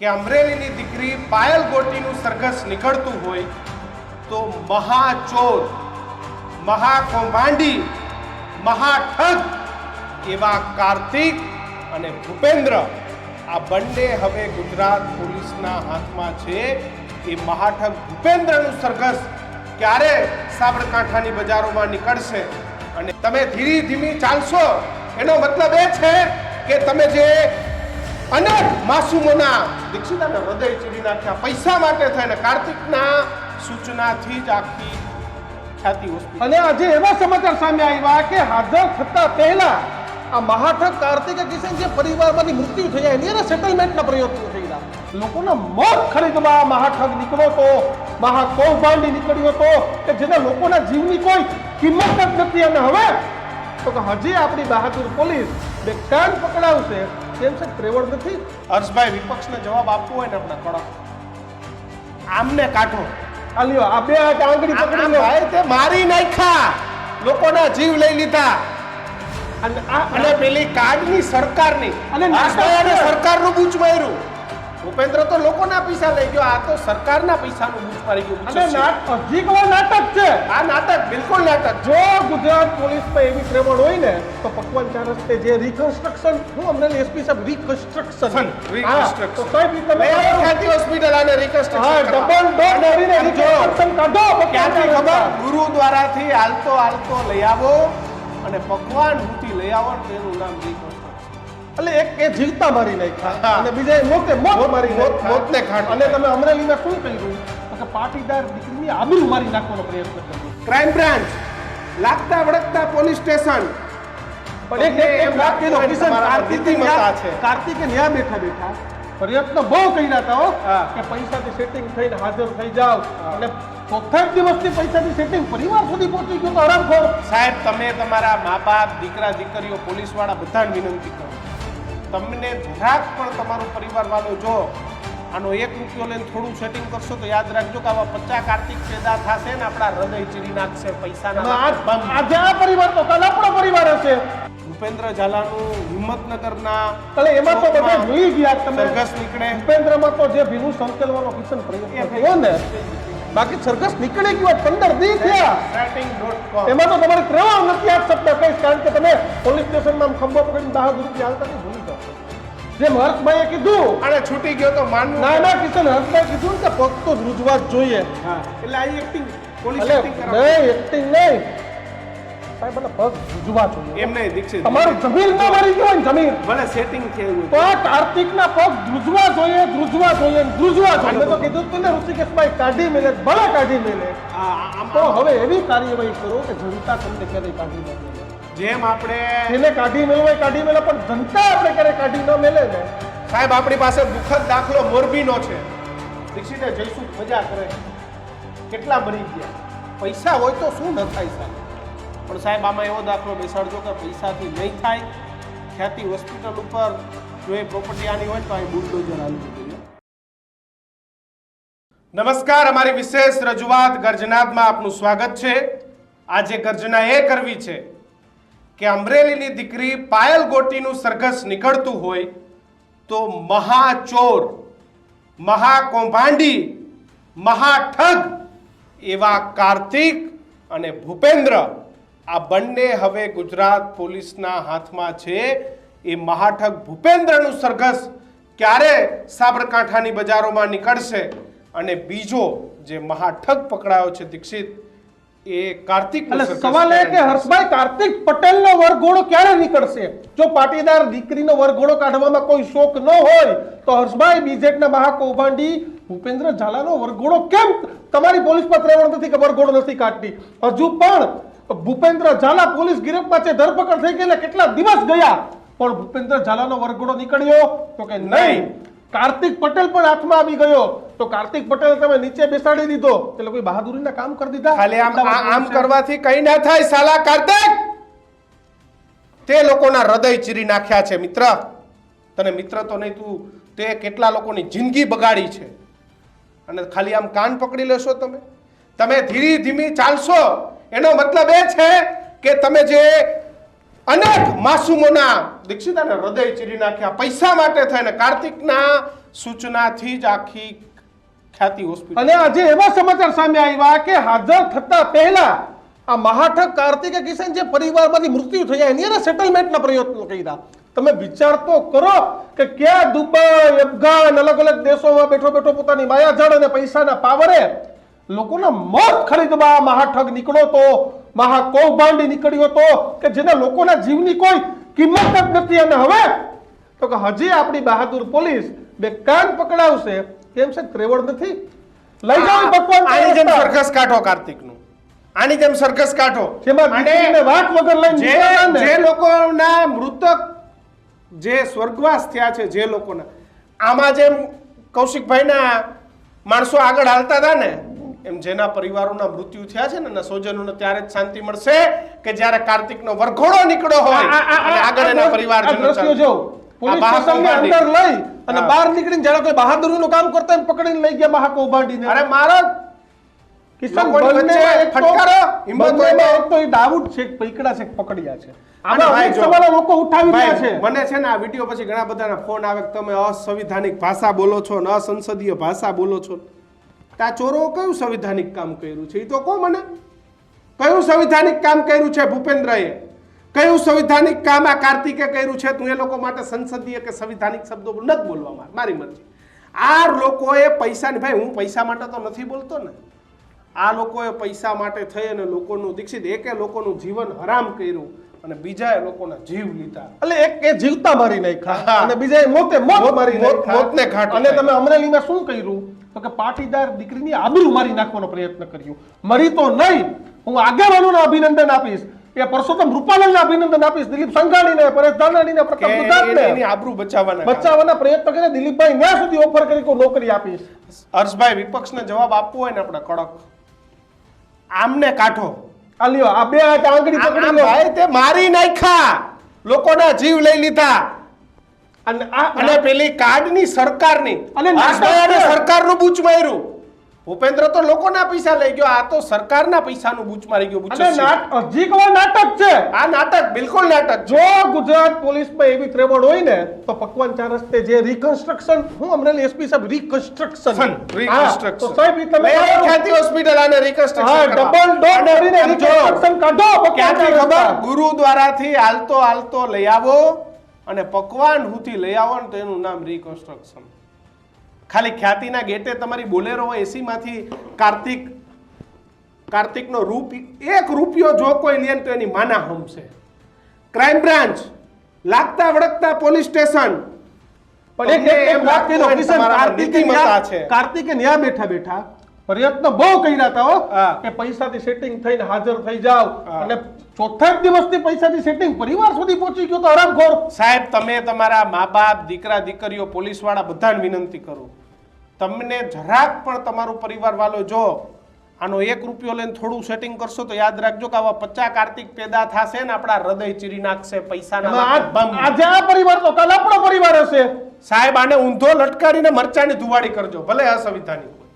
કે અમરેલીની દીકરી પાયલ ગોટીનું સરઘસ નીકળતું હોય તો મહાચોર મહાકૌભાંડી, મહાઠગ એવા કાર્તિક અને ભૂપેન્દ્ર આ બંને હવે ગુજરાત પોલીસના હાથમાં છે. એ મહાઠગ ભૂપેન્દ્રનું સરઘસ ક્યારે સાબરકાંઠાની બજારોમાં નીકળશે? અને તમે ધીરી ધીમી ચાલશો? એનો મતલબ એ છે કે તમે જે અનેક માસૂમોના દીક્ષિતાના હૃદય ચીરી નાખ્યા પૈસા માટે થઈને કાર્તિકના સૂચનાથી જ આખી ખ્યાતિ હોસ્પિટલ અને આજે એવા સમાચાર સામે આવ્યા કે હાજર થતા પહેલા આ મહાઠક કાર્તિક કિશન જે પરિવારમાંથી મૃત્યુ થયા, એની એના સેટલમેન્ટના પ્રયત્નો રહ્યા લોકોના મોત ખરીદવા મહાઠગ તો મહાકૌભાંડી નીકળ્યો તો કે જેના લોકોના જીવની કોઈ કિંમત જ નથી. અને હવે તો કે હજી આપણી બહાદુર પોલીસ બે કાન પકડાવશે. કેમ છે? ત્રેવડ નથી? હર્ષભાઈ વિપક્ષને જવાબ આપવો હોય ને આપણે કડક. આમને કાઢો. આ લ્યો આ બે હાથ આંગળી આમ- પકડી લો ભાઈ તે મારી નાખ્યા. લોકોના જીવ લઈ લીધા. અને આ અને પેલી કાર્ડની સરકારની. અને સરકારનું બૂચ માર્યું. ભૂપેન્દ્ર તો લોકોના પૈસા લઈ ગયો. આ તો સરકારના પૈસાનું બૂચ મારી ગયું. અને કોઈ નાટક છે? આ નાટક બિલકુલ નાટક. જો ગુજરાત પોલીસમાં એવી પ્રેમણ હોય ને તો પકવાન ચાર રસ્તે જે રિકન્સ્ટ્રક્શન હું અમને એસપી સાહેબ રિકન્સ્ટ્રક્શન રિકન્સ્ટ્રક્શન સાહેબ તમે ખ્યાતિ હોસ્પિટલ આને હા ડબલ ડોર કરીને રિકન્સ્ટ્રક્શન કાઢો ક્યાંથી ખબર. ગુરુદ્વારાથી આલતો આલતો લઈ આવો અને પકવાન હુંથી લઈ આવો તેનું નામ reconstruction. એટલે એક એ જીવતા મારી નાખ્યા. અને બીજા મોતે મોત મારી મોત- મોતને ઘાટ અને તમે અમરેલીમાં શું કર્યું? કે પાટીદાર દીકરીની આબરૂ મારી નાખવાનો પ્રયત્ન કર્યો. ક્રાઇમ બ્રાન્ચ લાગતા વળગતા પોલીસ સ્ટેશન. પણ એક વાત કહેલો કિશન કાર્તિકે નીતિમત્તા ન્યા- છે. કાર્તિકે ન્યા બેઠા બેઠા પ્રયત્ન બહુ કર્યા હતા હા. કે પૈસાથી સેટિંગ થઈને હાજર થઈ જાવ અને ચોથા દિવસથી પૈસાથી સેટિંગ પરિવાર સુધી પહોંચી ગયું તો આરામખોર સાહેબ તમે તમારા મા બાપ દીકરા દીકરીઓ પોલીસવાળા બધાને વિનંતી કરો તમને જરાક પણ તમારું પરિવાર વાળો જો આનો એક રૂપિયો લઈને થોડું સેટિંગ કરશો તો યાદ રાખજો કે આવા પચાસ કાર્તિક પેદા થશે ને આપણા હૃદય ચીરી નાખશે આજ- આ પરિવાર તો કાલ આપણો પરિવાર હશે. ભૂપેન્દ્ર ઝાલાનું હિંમતનગરના એટલે એમાં તો બધા જોઈ ગયા તમે. સરઘસ નીકળે. ભૂપેન્દ્રમાં તો જે ભીનું સંકેલવાનો કિશન પ્રયત્ન થયો ને. બાકી સરઘસ નીકળી ગયો પંદર દી થયા. એમાં તો તમારે ત્રેવડ નથી આ શબ્દ કહીશ કારણ કે તમે પોલીસ સ્ટેશનમાં ખંભો પકડીને હાલતા નહીં ભૂલી જાઓ જેમ હર્ષભાઈએ કીધું અરે છૂટી ગયો તો માનવું ના ના કિશન હર્ષભાઈ કીધું ને કે પગ તો રૂજવા જ જોઈએ એટલે આ એક્ટિંગ પોલીસ એક્ટિંગ નહીં એક્ટિંગ નહીં. સાહેબ એટલે પગ રૂજવા જોઈએ. એમ નહીં દીક્ષિત. તમારું જમીન ન મરી ગયો ને જમીન. ભલે સેટિંગ એવું તો કાર્તિકના પગ ધ્રુજવા જોઈએ ધ્રુજવા જોઈએ ને જોઈએ. તો કીધું તું ને ઋષિકેશભાઈ કાઢી મેલે ભલે કાઢી મેલે. આમ તો હવે એવી કાર્યવાહી કરો કે જનતા તમને ક્યારેય કાઢી ન મેલે જેમ આપણે એને કાઢી મેળવે કાઢી મેળવે પણ જનતા આપણે ક્યારે કાઢી ન મેલે ને? સાહેબ આપણી પાસે દુઃખદ દાખલો મોરબીનો છે. દીક્ષિતે જઈશું મજા કરે. કેટલા મરી ગયા? પૈસા હોય તો શું ન થાય સાહેબ? પણ સાહેબ આમાં એવો દાખલો બેસાડજો કે પૈસાથી નહીં થાય. ખ્યાતિ હોસ્પિટલ ઉપર જો એ પ્રોપર્ટી આની હોય તો અહીં બુલડોઝર આવી જોઈએ નમસ્કાર અમારી વિશેષ રજૂઆત ગર્જનાદમાં આપનું સ્વાગત છે. આજે ગર્જના એ કરવી છે કે અમરેલીની દીકરી પાયલ ગોટીનું સરઘસ નીકળતું હોય તો મહાચોર, મહાકૌભાંડી, મહાઠગ એવા કાર્તિક અને ભૂપેન્દ્ર આ બંને હવે ગુજરાત પોલીસના હાથમાં છે. એ મહાઠગ ભૂપેન્દ્રનું સરઘસ ક્યારે સાબરકાંઠાની બજારોમાં નીકળશે? અને બીજો જે મહાઠગ પકડાયો છે દીક્ષિત એ કાર્તિક એટલે સવાલ એ કે હર્ષભાઈ કાર્તિક પટેલનો વરઘોડો ક્યારે નીકળશે? જો પાટીદાર દીકરીનો વરઘોડો કાઢવામાં કોઈ શોખ ન હોય તો હર્ષભાઈ બીજેટના મહાકૌભાંડી ભૂપેન્દ્ર ઝાલાનો વરઘોડો કેમ તમારી પોલીસ પર ત્રેવડ નથી કે વરઘોડો નથી કાઢતી? હજુ પણ ભૂપેન્દ્ર ઝાલા પોલીસ ગિરફમાં છે ધરપકડ થઈ ગઈ કેટલા દિવસ ગયા? પણ ભૂપેન્દ્ર ઝાલાનો વરઘોડો નીકળ્યો? તો કે નહીં. કાર્તિક પટેલ પણ હાથમાં આવી ગયો. તો કાર્તિક પટેલ તમે નીચે બેસાડી દીધો. એટલે કોઈ બહાદુરીના કામ કરી દીધા? ખાલી આમ આમ કરવાથી કઈ ના થાય સાલા કાર્તિક! તે લોકોના હૃદય ચીરી નાખ્યા છે મિત્ર. તને મિત્ર તો નહીં તું તે કેટલા લોકોની જિંદગી બગાડી છે. અને ખાલી આમ કાન પકડી લેશો તમે. તમે ધીરી ધીમી ચાલશો. એનો મતલબ એ છે કે તમે જે અનેક માસૂમોના દીક્ષિતાને હૃદય ચીરી નાખ્યા પૈસા માટે થઈને કાર્તિકના સૂચનાથી જ આખી ખ્યાતિ હોસ્પિટલ. અને આજે એવા સમાચાર સામે આવ્યા કે હાજર થતા પહેલા આ મહાઠક કાર્તિકે કિશન જે પરિવારમાંથી મૃત્યુ થયા એની એને સેટલમેન્ટના પ્રયત્નો કર્યા. તમે વિચાર તો કરો કે ક્યાં દુબઈ, અફઘાન, અલગ અલગ દેશોમાં બેઠો બેઠો પોતાની માયાજાળ અને પૈસાના પાવરે લોકોના મોત ખરીદવા મહાઠગ નીકળ્યો તો મહાકૌભાંડી નીકળ્યો તો કે જેના લોકોના જીવની કોઈ કિંમત જ નથી. અને હવે તો કે હજી આપણી બહાદુર પોલીસ બે કાન પકડાવશે કેમ છે ત્રેવડ નથી? લઈ જાઓ ભગવાન આની જેમ. સરઘસ કાઢો કાર્તિકનું. આની જેમ સરઘસ કાઢો. જેમાં અને વાત વગર લઈને જે ને. લોકોના મૃતક જે સ્વર્ગવાસ થયા છે જે લોકોના આમાં જેમ કૌશિકભાઈના માણસો આગળ હાલતા હતા ને એમ જેના પરિવારોના મૃત્યુ થયા છે ને એના સ્વજનોને ત્યારે જ શાંતિ મળશે કે જ્યારે કાર્તિકનો વરઘોડો નીકળ્યો હોય આગળ એના પરિવારજનો જો પોલીસ સ્ટેશનની અંદર લઈ અને બહાર નીકળીને જાણે કોઈ બહાદુરીનું કામ કરતા એમ પકડીને લઈ ગયા મહાકૌભાંડીને અરે મારો કિશન લોકોની એક ફટકારો, હિંમત હોય બંનેમાં તો. એક તો એ દાઉદ શેખ પૈકડા શેખ પકડ્યા છે. અને આમાં ભાઈ અનેક જો, સવાલો લોકો ઉઠાવી રહ્યા ભાઈ, છે. મને છે ને આ વીડિયો પછી ઘણા બધાના ફોન આવે કે તમે અસંવિધાનિક ભાષા બોલો છો ને અસંસદીય ભાષા બોલો છો. આ ચોરો કયું સંવિધાનિક કામ કર્યું છે? એ તો કહો મને. કયું સંવિધાનિક કામ કર્યું છે ભૂપેન્દ્રએ? કયું સંવિધાનિક કામ આ કાર્તિકે કર્યું છે? તું એ લોકો માટે સંસદીય કે સંવિધાનિક શબ્દો નથી બોલવામાં મારી મરજી. આ લોકોએ પૈસાની ભાઈ હું પૈસા માટે તો નથી બોલતો ને. આ લોકોએ પૈસા માટે થઈ અને લોકોનું દીક્ષિત એકે લોકોનું જીવન હરામ કર્યું અને બીજાએ લોકોના જીવ લીધા. એટલે એક એ જીવતા મારી નાખ્યા. અને બીજા મોતે મોત મોત- મારી મોતને ઘાટ અને તમે અમરેલીમાં શું કર્યું? તો કે પાટીદાર દીકરીની આબરૂ મારી નાખવાનો પ્રયત્ન કર્યો. મરી તો નહીં. હું આગેવાનોને અભિનંદન આપીશ. એ પરસોત્તમ રૂપાલાને અભિનંદન આપીશ. દિલીપ સંઘાણીને પરેશ ધાનાણીને પ્રતાપ પ્રતાપ એની આબરૂ બચાવવાના બચાવવાના પ્રયત્ન કરીને દિલીપભાઈ ન્યા સુધી ઓફર કરી કોઈ નોકરી આપીશ. હર્ષભાઈ વિપક્ષને જવાબ આપવો હોય ને આપણે કડક. આમને કાઢો. આ લ્યો આ બે હાથ આંગળી પકડી લો ભાઈ તે મારી નાખ્યા. લોકોના જીવ લઈ લીધા. અને આ અને પેલી કાર્ડની સરકારની. સરકારનું બૂચ માર્યું. ભૂપેન્દ્ર તો લોકોના પૈસા લઈ ગયો. આ તો સરકારના પૈસાનું બૂચ મારી ગયો હજી કોઈ નાટક છે? આ નાટક બિલકુલ નાટક જો ગુજરાત પોલીસમાં એવી ત્રેવડ હોય ને તો પકવાન ચાર રસ્તે જે રિકન્સ્ટ્રક્શન હું અમરેલી એસપી સાહેબ રિકન્સ્ટ્રક્શન રિકન્સ્ટ્રક્શન તો સાહેબ તમે. ખ્યાતિ હોસ્પિટલ આને રિકન્સ્ટ્રક્શન હા ડબલ ડોર કરીને રિકન્સ્ટ્રક્શન કાઢો ક્યાંથી ખબર. ગુરુદ્વારાથી હાલતો હાલતો લઈ આવો અને પકવાન હુથી લઈ આવો ને તો એનું નામ રિકન્સ્ટ્રક્શન ખાલી ખ્યાતિના ગેટે તમારી બોલેરો એસીમાંથી કાર્તિક કાર્તિકનો રૂપ એક રૂપિયો જો કોઈ લે તો એની માના હમશે. ક્રાઇમ બ્રાન્ચ લાગતા વળગતા પોલીસ સ્ટેશન. કાર્તિકે ન્યા- બેઠા બેઠા પ્રયત્ન બહુ કર્યા હતા કે પૈસાથી સેટિંગ થઈને હાજર થઈ જાવ. અને ચોથા દિવસથી પૈસાથી સેટિંગ પરિવાર સુધી પહોંચી ગયો તો હરામખોર સાહેબ તમે તમારા મા બાપ દીકરા દીકરીઓ પોલીસવાળા બધાને વિનંતી કરું. તમને જરાક પણ તમારું પરિવાર વાળો જો આનો એક રૂપિયો લઈને થોડું સેટિંગ કરશો તો યાદ રાખજો કે આવા પચાસ કાર્તિક પેદા થશે ને આપણા હૃદય ચીરી નાખશે પૈસાના માટે આજે આ પરિવાર તો કાલ આપણો પરિવાર હશે. સાહેબ આને ઊંધો લટકાડીને મરચાની ધુવાડી કરજો ભલે અસંવિધાનિક હોય.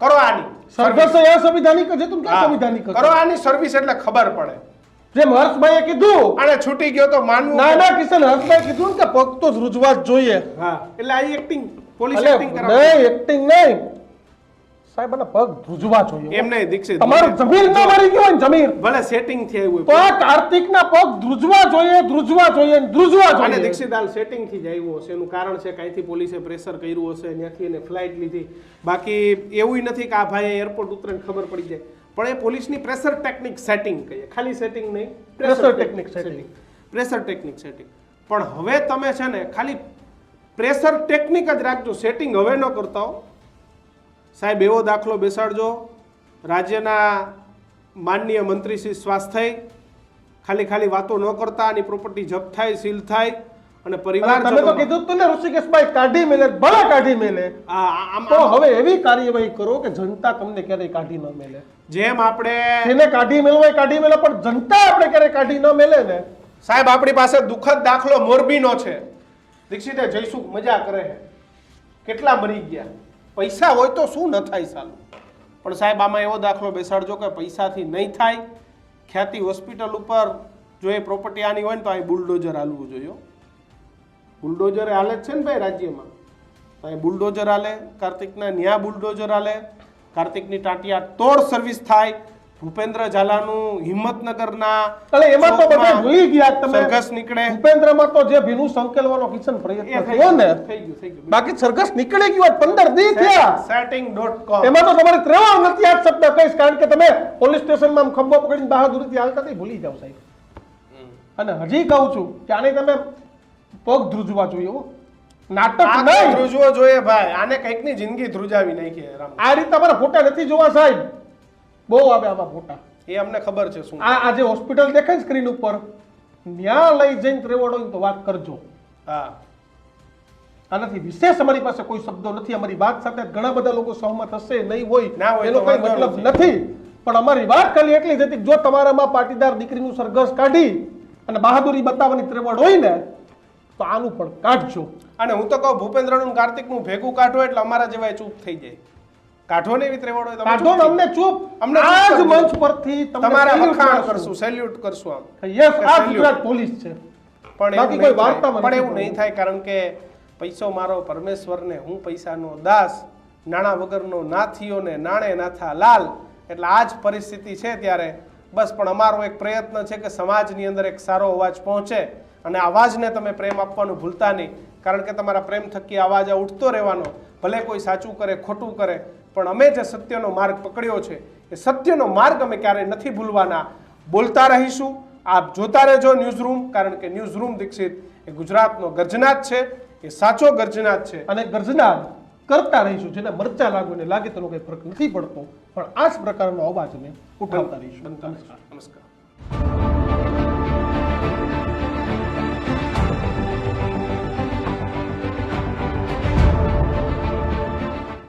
કરો આની સર્વિસ એ અસંવિધાનિક છે તું. ક્યાં સંવિધાનિક કરો આની સર્વિસ એટલે ખબર પડે. જેમ હર્ષભાઈએ કીધું. આને છૂટી ગયો તો માનવું ના ના કિશન હર્ષભાઈ કીધું ને કે પગ તો જ રૂજવા જ જોઈએ. હા. એટલે આ એક્ટિંગ પોલીસ એક્ટિંગ કરાવે નહીં એક્ટિંગ નહીં. સાહેબ આના પગ ધ્રુજવા જોઈએ. એમ નહીં દીક્ષિત તમારું જમીર ના મારી ગયો ને જમીર ભલે સેટિંગ થઈ આવ્યું તો આ કાર્તિક ના પગ ધ્રુજવા જોઈએ ધ્રુજવા જોઈએ ધ્રુજવા જોઈએ. અને દીક્ષિત હાલ સેટિંગથી જ આવ્યો હશે. એનું કારણ છે કાંઈથી પોલીસે પ્રેશર કર્યું હશે ત્યાંથી એને ફ્લાઇટ લીધી. બાકી એવું નથી કે આ ભાઈ એરપોર્ટ ઉતરે ખબર પડી જાય. પણ એ પોલીસની પ્રેશર ટેકનિક સેટિંગ કહીએ. ખાલી સેટિંગ નહીં pressure technique setting pressure technique setting પણ હવે તમે છે ને ખાલી પ્રેશર ટેકનિક જ રાખજો. સેટિંગ હવે ન કરતા હો. સાહેબ એવો દાખલો બેસાડજો. રાજ્યના માનનીય મંત્રી શ્રી સ્વાસ્થ્ય ખાલી ખાલી વાતો ન કરતા આની પ્રોપર્ટી જપ્ત થાય સીલ થાય અને પરિવાર તમે તો કીધું તું ને ઋષિકેશભાઈ કાઢી મેલે ભલે કાઢી મેલે. તો હવે એવી કાર્યવાહી કરો કે જનતા તમને ક્યારેય કાઢી ન મેલે. જેમ આપણે એને કાઢી મેળવાય કાઢી મેલે પણ જનતા આપણે ક્યારેય કાઢી ન મેલે ને. સાહેબ આપણી પાસે દુઃખદ દાખલો મોરબીનો છે. દીક્ષિતે જયસુખ મજા કરે છે. કેટલા મરી ગયા? પૈસા હોય તો શું ન થાય સાલું? પણ સાહેબ, આમાં એવો દાખલો બેસાડજો કે પૈસાથી નહીં થાય. ખ્યાતિ હોસ્પિટલ ઉપર જો એ પ્રોપર્ટી આની હોય ને તો અહીં બુલડોઝર હાલવું જોઈએ બુલડોઝર હાલે જ છે ને ભાઈ રાજ્યમાં. અહીં બુલડોઝર હાલે, કાર્તિકના ન્યા બુલડોઝર હાલે. કાર્તિકની ટાંટિયા તોડ સર્વિસ થાય. ભૂપેન્દ્ર ઝાલાનું હિંમતનગરના એટલે એમાં તો બધા ભૂલી ગયા તમે. સરઘસ નીકળે. ભૂપેન્દ્રમાં તો જે ભીનું સંકેલવાનો કિશન પ્રયત્ન થયો ને થઈ ગયું થઈ ગયું બાકી સરઘસ નીકળી ગયું પંદર દી થયા. સેટિંગ ડોટ કોમ એમાં તો તમારે ત્રેવા નથી આ શબ્દ કહીશ કારણ કે તમે પોલીસ સ્ટેશનમાં ખંભો પકડીને બહાદુરીથી હાલતા ભૂલી જાવ સાહેબ. અને હજી કહું છું કે આને તમે પગ ધ્રુજવા જોઈએ નાટક નહીં. ધ્રુજવો જોઈએ ભાઈ. આને કંઈકની જિંદગી ધ્રુજાવી નાખી આ રીતે તમારા ફોટા નથી જોવા સાહેબ. બહુ આવે આવા ફોટા એ અમને ખબર છે શું. આ આ જે હોસ્પિટલ દેખાય સ્ક્રીન ઉપર ન્યા લઈ જઈને ત્રેવડો તો વાત કરજો. હા. આનાથી વિશેષ અમારી પાસે કોઈ શબ્દો નથી. અમારી વાત સાથે ઘણા બધા લોકો સહમત હશે નહીં હોય ના હોય એનો કોઈ મતલબ નથી. પણ અમારી વાત ખાલી એટલી જ હતી જો તમારામાં પાટીદાર દીકરીનું સરઘસ કાઢી અને બહાદુરી બતાવવાની ત્રેવડ હોય ને તો આનું પણ કાઢજો. અને હું તો કહું ભૂપેન્દ્રનું કાર્તિકનું ભેગું કાઢો એટલે અમારા જેવા ચૂપ થઈ જાય. કાઢો ને એવી ત્રેવડ હોય કાઢો ચૂપ અમને ચૂપ. અમને આ જ મંચ પરથી. તમારા વખાણ કરશું. સેલ્યુટ કરશું આમ. યસ આ ગુજરાત પોલીસ છે. પણ બાકી કોઈ. વાર્તામાં પણ એવું નહીં થાય કારણ કે પૈસો મારો પરમેશ્વરને હું પૈસાનો દાસ નાણા વગરનો નાથીઓ ને નાણે નાથા લાલ. એટલે આ જ પરિસ્થિતિ છે ત્યારે. બસ પણ અમારો એક પ્રયત્ન છે કે સમાજની અંદર એક સારો અવાજ પહોંચે અને અવાજને તમે પ્રેમ આપવાનું ભૂલતા નહીં. કારણ કે તમારા પ્રેમ થકી અવાજ ઉઠતો રહેવાનો. ભલે કોઈ સાચું કરે ખોટું કરે પણ અમે જે સત્યનો માર્ગ પકડ્યો છે એ સત્યનો માર્ગ અમે ક્યારેય નથી ભૂલવાના. બોલતા રહીશું. આપ જોતા રહેજો ન્યૂઝ રૂમ કારણ કે ન્યૂઝ રૂમ દીક્ષિત એ ગુજરાતનો ગર્જનાથ છે એ સાચો ગર્જનાથ છે. અને ગર્જના કરતા રહીશું જેને મરચા લાગુ ને લાગે તેનો કંઈ ફરક નથી પડતો. પણ આ જ પ્રકારનો અવાજ અમે ઉઠાવતા રહીશું. નમસ્કાર.